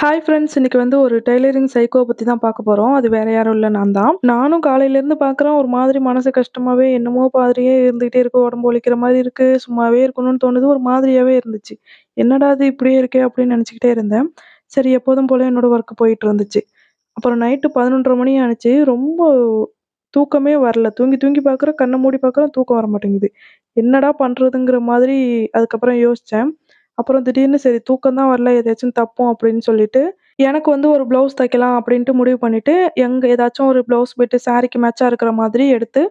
Hi friends இன்னைக்கு வந்து ஒரு டெய்லரிங் சைக்கோ பற்றி தான் பார்க்க போகிறோம் அது வேற யாரும் இல்லை நான் தான். நானும் காலையிலேருந்து பார்க்குறேன். ஒரு மாதிரி மனசு கஷ்டமாகவே என்னமோ மாதிரியே இருந்துகிட்டே இருக்கு. உடம்பு ஒழிக்கிற மாதிரி இருக்குது சும்மாவே இருக்கணும்னு தோணுது. ஒரு மாதிரியாகவே இருந்துச்சு. என்னடா இது இப்படியே இருக்கே அப்படின்னு நினச்சிக்கிட்டே இருந்தேன். சரி எப்போதும் போல என்னோட ஒர்க் போயிட்டு இருந்துச்சு. அப்புறம் நைட்டு 11:30 மணி ஆனுச்சு. ரொம்ப தூக்கமே வரல. தூங்கி தூங்கி பார்க்குறேன், கண்ணை மூடி பார்க்குறேன், தூக்கம் வர மாட்டேங்குது. என்னடா பண்ணுறதுங்கிற மாதிரி அதுக்கப்புறம் யோசித்தேன் அப்புறம் திடீர்னு சரி தூக்கம் தான் வரல, ஏதாச்சும் தப்போம் அப்படின்னு சொல்லிட்டு, எனக்கு வந்து ஒரு ப்ளவுஸ் தைக்கலாம் அப்படின்ட்டு முடிவு பண்ணிவிட்டு எங்கே ஏதாச்சும் ஒரு ப்ளவுஸ் பிட்டு சாரீக்கு மேட்சாக இருக்கிற மாதிரி எடுத்து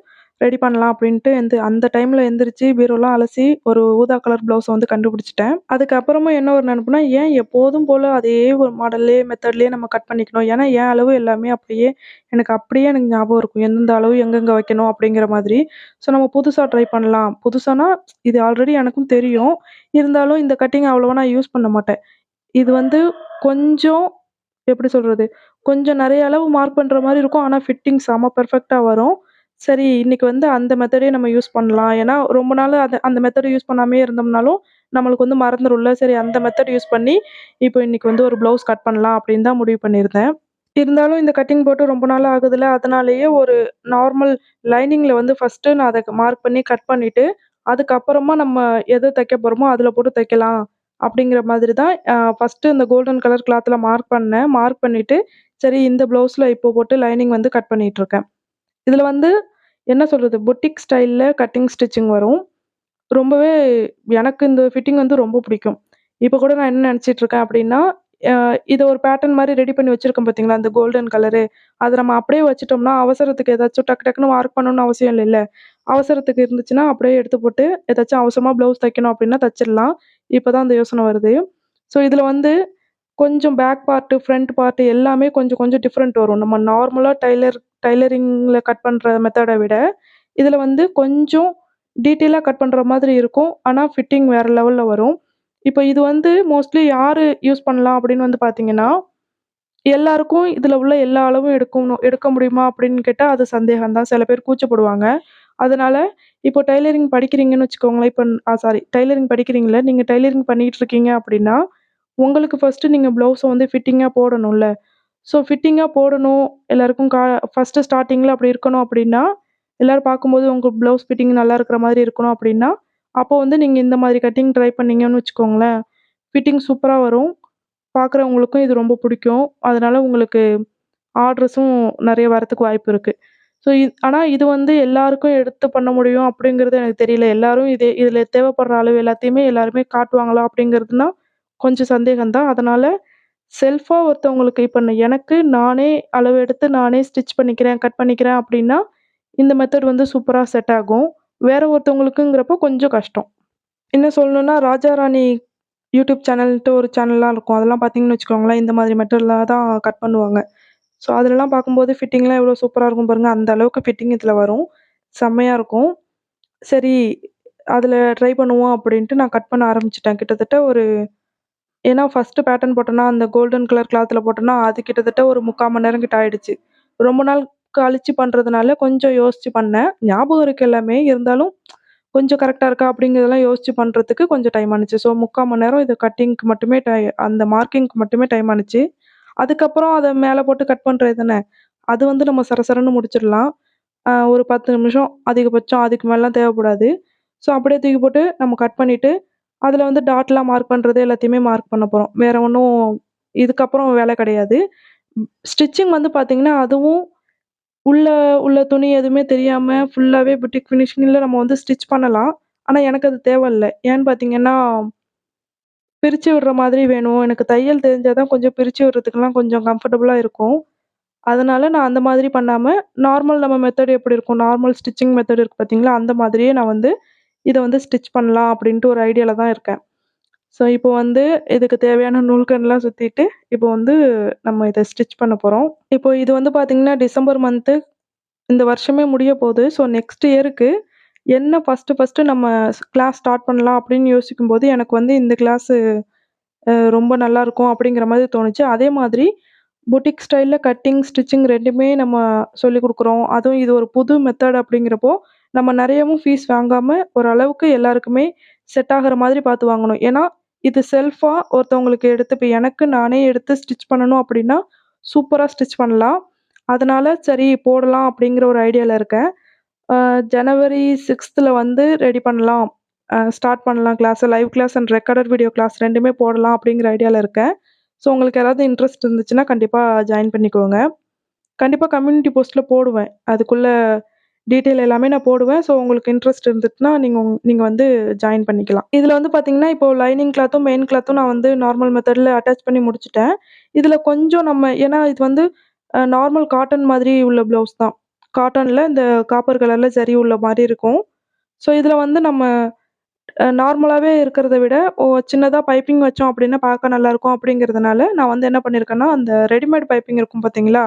ரெடி பண்ணலாம் அப்படின்ட்டு எந்த அந்த டைமில் எந்திரிச்சு பீரோலாம் அலசி ஒரு ஊதா கலர் ப்ளவுஸை வந்து கண்டுபிடிச்சிட்டேன் அதுக்கப்புறமா என்ன ஒரு நினப்புனா ஏன் எப்போதும் போல் அதே ஒரு மாடல்லே மெத்தட்லேயே நம்ம கட் பண்ணிக்கணும். ஏன்னா, என் அளவு எல்லாமே அப்படியே எனக்கு அப்படியே எனக்கு ஞாபகம் இருக்கும். எந்தெந்த அளவு எங்கெங்கே வைக்கணும் அப்படிங்கிற மாதிரி. ஸோ நம்ம புதுசாக ட்ரை பண்ணலாம். புதுசானா இது ஆல்ரெடி எனக்கும் தெரியும். இருந்தாலும் இந்த கட்டிங் அவ்வளோவா நான் யூஸ் பண்ண மாட்டேன். இது வந்து கொஞ்சம் எப்படி சொல்கிறது கொஞ்சம் நிறைய அளவு மார்க் பண்ணுற மாதிரி இருக்கும். ஆனால் ஃபிட்டிங் செம பெர்ஃபெக்ட்டா வரும். சரி இன்னைக்கு வந்து அந்த மெத்தடே நம்ம யூஸ் பண்ணலாம். ஏன்னா ரொம்ப நாள் அது அந்த மெத்தடை யூஸ் பண்ணாமயே இருந்தோம்னாலும், நம்மளுக்கு வந்து மறந்துரும்ல. சரி அந்த மெத்தட் யூஸ் பண்ணி, இப்போ இன்னைக்கு வந்து ஒரு ப்ளவுஸ் கட் பண்ணலாம் அப்படின்னு தான் முடிவு பண்ணியிருந்தேன். இருந்தாலும் இந்த கட்டிங் போட்டு ரொம்ப நாள் ஆகுதுல்ல, அதனாலேயே ஒரு நார்மல் லைனிங்ல வந்து ஃபர்ஸ்ட்டு நான் அத மார்க் பண்ணி கட் பண்ணிட்டு, அதுக்கப்புறமா நம்ம எது தைக்க போறோமோ அதில போட்டு தைக்கலாம். அப்படிங்கிற மாதிரி தான் அ ஃபர்ஸ்ட்டு இந்த கோல்டன் கலர் கிளாத்ல மார்க் பண்ணேன். மார்க் பண்ணிட்டு, சரி இந்த ப்ளவுஸ்ல இப்போ போட்டு லைனிங் வந்து கட் பண்ணிட்டுருக்கேன். இதில் வந்து என்ன சொல்கிறது பொட்டிக் ஸ்டைலில் கட்டிங் ஸ்டிச்சிங் வரும். ரொம்பவே எனக்கு இந்த ஃபிட்டிங் வந்து ரொம்ப பிடிக்கும். இப்போ கூட நான் என்ன நினச்சிட்ருக்கேன் அப்படின்னா, இதை ஒரு பேட்டர்ன் மாதிரி ரெடி பண்ணி வச்சுருக்கோம் பார்த்தீங்களா? அந்த கோல்டன் கலரு. அதை நம்ம அப்படியே வச்சுட்டோம்னா, அவசரத்துக்கு ஏதாச்சும் டக்கு டக்குன்னு மார்க் பண்ணணும்னு அவசியம் இல்லைல்ல. அவசரத்துக்கு இருந்துச்சுன்னா, அப்படியே எடுத்து போட்டு ஏதாச்சும் அவசரமாக ப்ளவுஸ் தைக்கணும் அப்படின்னா தச்சிடலாம். இப்போ தான் அந்த யோசனை வருது. ஸோ இதில் வந்து கொஞ்சம் பேக் பார்ட்டு, ஃப்ரண்ட் பார்ட்டு எல்லாமே கொஞ்சம் கொஞ்சம் டிஃப்ரெண்ட் வரும். நம்ம நார்மலாக டைலர் டைலரிங்கில் கட் பண்ணுற மெத்தடை விட, இதில் வந்து கொஞ்சம் டீட்டெயிலாக கட் பண்ணுற மாதிரி இருக்கும். ஆனால் ஃபிட்டிங் வேறு லெவலில் வரும். இப்போ இது வந்து மோஸ்ட்லி யார் யூஸ் பண்ணலாம் அப்படின்னு வந்து பார்த்தீங்கன்னா, எல்லாருக்கும் இதில் உள்ள எல்லா அளவும் எடுக்கணும் எடுக்க முடியுமா அப்படின்னு கேட்டால் அது சந்தேகம் தான். சில பேர் கூச்சப்படுவாங்க. அதனால் இப்போ டைலரிங் படிக்கிறீங்கன்னு வச்சுக்கோங்களேன். இப்போ சாரி டைலரிங் படிக்கிறீங்களே நீங்கள் டைலரிங் பண்ணிட்டு இருக்கீங்க அப்படின்னா, உங்களுக்கு ஃபர்ஸ்ட்டு நீங்கள் ப்ளவுஸை வந்து ஃபிட்டிங்காக போடணும்ல. ஸோ ஃபிட்டிங்காக போடணும். எல்லாருக்கும் கா ஃபஸ்ட்டு ஸ்டார்டிங்கில் அப்படி இருக்கணும் அப்படின்னா, எல்லோரும் பார்க்கும்போது உங்கள் ப்ளவுஸ் ஃபிட்டிங் நல்லா இருக்கிற மாதிரி இருக்கணும் அப்படின்னா, அப்போ வந்து நீங்கள் இந்த மாதிரி கட்டிங் ட்ரை பண்ணீங்கன்னு வச்சுக்கோங்களேன், ஃபிட்டிங் சூப்பராக வரும். பார்க்குறவங்களுக்கும் இது ரொம்ப பிடிக்கும். அதனால் உங்களுக்கு ஆர்டர்ஸும் நிறைய வரத்துக்கு வாய்ப்பு இருக்குது ஸோ இ ஆனால் இது வந்து எல்லாருக்கும் எடுத்து பண்ண முடியும் அப்படிங்கிறது எனக்கு தெரியல. எல்லாரும் இதே இதில் தேவைப்படுற அளவு எல்லாத்தையுமே எல்லாருமே காட்டுவாங்களா அப்படிங்கிறதுனா, கொஞ்சம் சந்தேகம் தான். செல்ஃபாக ஒருத்தவங்களுக்கு இப்போ எனக்கு நானே அளவு எடுத்து நானே ஸ்டிச் பண்ணிக்கிறேன், கட் பண்ணிக்கிறேன் அப்படின்னா, இந்த மெத்தட் வந்து சூப்பராக செட் ஆகும். வேறு ஒருத்தவங்களுக்குங்கிறப்போ கொஞ்சம் கஷ்டம். என்ன சொல்லணுன்னா ராஜா ராணி யூடியூப் சேனல்ட்டு ஒரு சேனல்லாம் இருக்கும். அதெல்லாம் பார்த்தீங்கன்னு வச்சுக்கோங்களேன், இந்த மாதிரி மெட்டீரியலாக தான் கட் பண்ணுவாங்க. ஸோ அதிலலாம் பார்க்கும்போது ஃபிட்டிங்லாம் எவ்வளோ சூப்பராக இருக்கும் பாருங்கள் அந்த அளவுக்கு ஃபிட்டிங் இதில் வரும். செம்மையாக இருக்கும். சரி அதில் ட்ரை பண்ணுவோம் அப்படின்ட்டு நான் கட் பண்ண ஆரம்பிச்சிட்டேன் கிட்டத்தட்ட ஒரு ஏன்னா ஃபர்ஸ்ட்டு பேட்டர்ன் போட்டேன்னா, அந்த கோல்டன் கலர் கிளாத்தில் போட்டேன்னா, அது கிட்டத்தட்ட ஒரு 3/4 மணி நேரம் கிட்ட ஆயிடுச்சு. ரொம்ப நாள் கழிச்சு பண்ணுறதுனால கொஞ்சம் யோசிச்சு பண்ணேன். ஞாபகம் இருக்கு எல்லாமே. இருந்தாலும் கொஞ்சம் கரெக்டாக இருக்கா அப்படிங்கிறதெல்லாம் யோசிச்சு பண்ணுறதுக்கு கொஞ்சம் டைம் ஆனுச்சு. ஸோ 3/4 மணி நேரம் இது கட்டிங்க்கு மட்டுமே டை அந்த மார்க்கிங்க்கு மட்டுமே டைம் ஆனுச்சு. அதுக்கப்புறம் அதை மேலே போட்டு கட் பண்ணுறது தானே. அது வந்து நம்ம சரசரன்னு முடிச்சிடலாம். ஒரு 10 நிமிஷம் அதிகபட்சம். அதுக்கு மேலாம் தேவைப்படாது. ஸோ அப்படியே தூக்கி போட்டு நம்ம கட் பண்ணிவிட்டு அதில் வந்து டாட்லாம் மார்க் பண்ணுறது எல்லாத்தையுமே மார்க் பண்ண போகிறோம் வேறு ஒன்றும் இதுக்கப்புறம் வேலை கிடையாது. ஸ்டிச்சிங் வந்து பார்த்திங்கன்னா அதுவும் உள்ள உள்ள துணி எதுவுமே தெரியாமல் ஃபுல்லாகவே புட்டிக் ஃபினிஷிங்ல நம்ம வந்து ஸ்டிச் பண்ணலாம். ஆனால் எனக்கு அது தேவையில்லை ஏன்னு பார்த்தீங்கன்னா, பிரித்து விடுற மாதிரி வேணும். எனக்கு தையல் தெரிஞ்சால் தான் கொஞ்சம் பிரித்து விடுறதுக்குலாம் கொஞ்சம் கம்ஃபர்டபுளாக இருக்கும். அதனால் நான் அந்த மாதிரி பண்ணாமல் நார்மல் நம்ம மெத்தட் எப்படி இருக்கும்? நார்மல் ஸ்டிச்சிங் மெத்தட் இருக்கு பார்த்தீங்களா? அந்த மாதிரியே நான் வந்து இதை வந்து ஸ்டிச் பண்ணலாம் அப்படின்ட்டு ஒரு ஐடியாவில் தான் இருக்கேன். ஸோ இப்போ வந்து இதுக்கு தேவையான நூல்கண்லாம் சுற்றிட்டு இப்போ வந்து நம்ம இதை ஸ்டிச் பண்ண போகிறோம் இப்போ இது வந்து பார்த்திங்கன்னா டிசம்பர் மந்த்து இந்த வருஷமே முடிய போகுது ஸோ நெக்ஸ்ட் இயருக்கு என்ன ஃபஸ்ட்டு ஃபஸ்ட்டு நம்ம கிளாஸ் ஸ்டார்ட் பண்ணலாம் அப்படின்னு யோசிக்கும்போது, எனக்கு வந்து இந்த கிளாஸு ரொம்ப நல்லாயிருக்கும் அப்படிங்கிற மாதிரி தோணுச்சு. அதே மாதிரி புட்டிக் ஸ்டைலில் கட்டிங், ஸ்டிச்சிங் ரெண்டுமே நம்ம சொல்லிக் கொடுக்குறோம் அதுவும் இது ஒரு புது மெத்தட் அப்படிங்கிறப்போ, நம்ம நிறையவும் ஃபீஸ் வாங்காமல் ஓரளவுக்கு எல்லாருக்குமே செட் ஆகுற மாதிரி பார்த்து வாங்கணும். ஏன்னா, இது செல்ஃபாக ஒருத்தவங்களுக்கு எடுத்து இப்போ எனக்கு நானே எடுத்து ஸ்டிச் பண்ணணும் அப்படின்னா சூப்பராக ஸ்டிச் பண்ணலாம். அதனால் சரி போடலாம் அப்படிங்கிற ஒரு ஐடியாவில் இருக்கேன். ஜனவரி சிக்ஸ்த்தில் வந்து ரெடி பண்ணலாம். ஸ்டார்ட் பண்ணலாம் class live class and recorded video class ரெண்டுமே போடலாம் அப்படிங்கிற ஐடியாவில் இருக்கேன். ஸோ உங்களுக்கு யாராவது இன்ட்ரெஸ்ட் இருந்துச்சுன்னா கண்டிப்பாக ஜாயின் பண்ணிக்கோங்க. கண்டிப்பாக கம்யூனிட்டி போஸ்ட்டில் போடுவேன். அதுக்குள்ளே டீட்டெயில் எல்லாமே நான் போடுவேன். ஸோ உங்களுக்கு இன்ட்ரெஸ்ட் இருந்துச்சுன்னா நீங்கள் உங் வந்து ஜாயின் பண்ணிக்கலாம். இதில் வந்து பார்த்தீங்கன்னா, இப்போ லைனிங் கிளாத்தும், மெயின் கிளாத்தும் நான் வந்து நார்மல் மெத்தடில் அட்டாச் பண்ணி முடிச்சுட்டேன். இதில் கொஞ்சம் நம்ம ஏன்னா இது வந்து நார்மல் காட்டன் மாதிரி உள்ள ப்ளவுஸ் தான். காட்டனில் இந்த காப்பர் கலரில் சரி உள்ள மாதிரி இருக்கும். ஸோ இதில் வந்து நம்ம நார்மலாகவே இருக்கிறத விட ஓ சின்னதாக பைப்பிங் வச்சோம் அப்படின்னா பார்க்க நல்லாயிருக்கும் அப்படிங்கிறதுனால, நான் வந்து என்ன பண்ணியிருக்கேன்னா, அந்த ரெடிமேட் பைப்பிங் இருக்கும் பார்த்தீங்களா?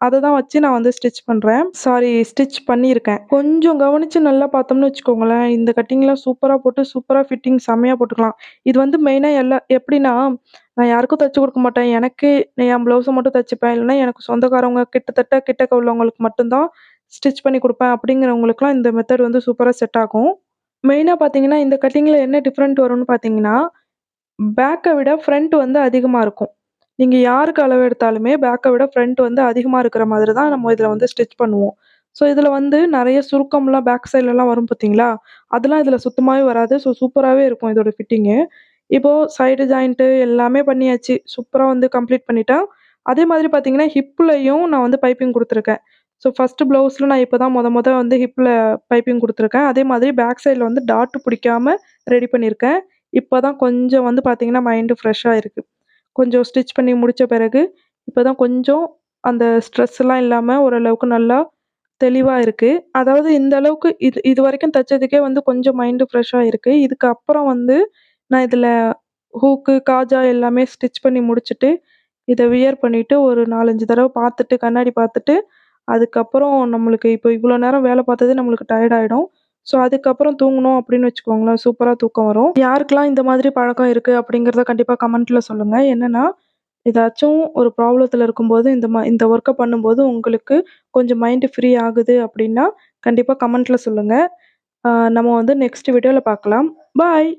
அதை தான் வச்சு நான் வந்து ஸ்டிச் பண்ணுறேன் சாரி ஸ்டிச் பண்ணியிருக்கேன். கொஞ்சம் கவனித்து நல்லா பார்த்தோம்னு வச்சுக்கோங்களேன், இந்த கட்டிங்லாம் சூப்பராக போட்டு சூப்பராக ஃபிட்டிங் செம்மையாக போட்டுக்கலாம். இது வந்து மெயினாக எல்லா எப்படின்னா, நான் யாருக்கும் தைச்சி கொடுக்க மாட்டேன். எனக்கு என் ப்ளவுஸை மட்டும் தைச்சிப்பேன் இல்லைன்னா எனக்கு சொந்தக்காரவங்க கிட்டத்தட்ட கிட்டக்க உள்ளவங்களுக்கு மட்டும்தான் ஸ்டிச் பண்ணி கொடுப்பேன் அப்படிங்கிறவங்களுக்குலாம் இந்த மெத்தட் வந்து சூப்பராக செட் ஆகும். மெயினாக பார்த்தீங்கன்னா, இந்த கட்டிங்கில் என்ன டிஃப்ரெண்ட் வரும்னு பார்த்தீங்கன்னா, பேக்கை விட ஃப்ரண்ட் வந்து அதிகமாக இருக்கும். நீங்கள் யாருக்கு அளவு எடுத்தாலுமே பேக்கை விட ஃப்ரண்ட் வந்து அதிகமாக இருக்கிற மாதிரி தான் நம்ம இதில் வந்து ஸ்டிச் பண்ணுவோம். ஸோ இதில் வந்து நிறைய சுருக்கம்லாம் பேக் சைட்லலாம் வரும் பார்த்தீங்களா? அதெல்லாம் இதில் சுத்தமாகவே வராது. ஸோ சூப்பராகவே இருக்கும் இதோட ஃபிட்டிங்கு. இப்போது சைடு ஜாயிண்ட்டு எல்லாமே பண்ணியாச்சு. சூப்பராக வந்து கம்ப்ளீட் பண்ணிட்டேன். அதே மாதிரி பார்த்தீங்கன்னா, ஹிப்புலையும் நான் வந்து பைப்பிங் கொடுத்துருக்கேன் ஸோ ஃபஸ்ட்டு ப்ளவுஸில் நான் இப்போ தான் மொத மொத வந்து ஹிப்பில் பைப்பிங் கொடுத்துருக்கேன் அதே மாதிரி பேக் சைடில் வந்து டாட் பிடிக்காமல் ரெடி பண்ணியிருக்கேன். இப்போ தான் கொஞ்சம் வந்து பார்த்தீங்கன்னா, மைண்ட் ஃப்ரெஷ்ஷாக இருக்குது கொஞ்சம் ஸ்டிச் பண்ணி முடித்த பிறகு, இப்போ தான் கொஞ்சம் அந்த ஸ்ட்ரெஸ்லாம் இல்லாமல் ஓரளவுக்கு நல்லா தெளிவாக இருக்குது அதாவது இந்த அளவுக்கு இது இது வரைக்கும் தைச்சதுக்கே வந்து கொஞ்சம் மைண்டு ஃப்ரெஷ்ஷாக இருக்குது இதுக்கப்புறம் வந்து நான் இதில் ஹூக்கு, காஜா எல்லாமே ஸ்டிச் பண்ணி முடிச்சுட்டு, இதை வியர் பண்ணிவிட்டு ஒரு நாலஞ்சு தடவை பார்த்துட்டு, கண்ணாடி பார்த்துட்டு, அதுக்கப்புறம் நம்மளுக்கு இப்போ இவ்வளோ நேரம் வேலை பார்த்ததே நம்மளுக்கு டயர்டாயிடும் ஸோ அதுக்கப்புறம் தூங்கினோம் அப்படின்னு வச்சுக்கோங்களேன், சூப்பராக தூக்கம் வரும். யாருக்கெல்லாம் இந்த மாதிரி பழக்கம் இருக்கு அப்படிங்கிறத கண்டிப்பாக கமெண்ட்ல சொல்லுங்க. என்னன்னா, ஏதாச்சும் ஒரு ப்ராப்ளத்தில் இருக்கும்போது இந்த மா இந்த ஒர்க்கை பண்ணும்போது உங்களுக்கு கொஞ்சம் மைண்டு ஃப்ரீ ஆகுது அப்படின்னா, கண்டிப்பாக கமெண்ட்ல சொல்லுங்க. நம்ம வந்து நெக்ஸ்ட் வீடியோல பார்க்கலாம். பாய்.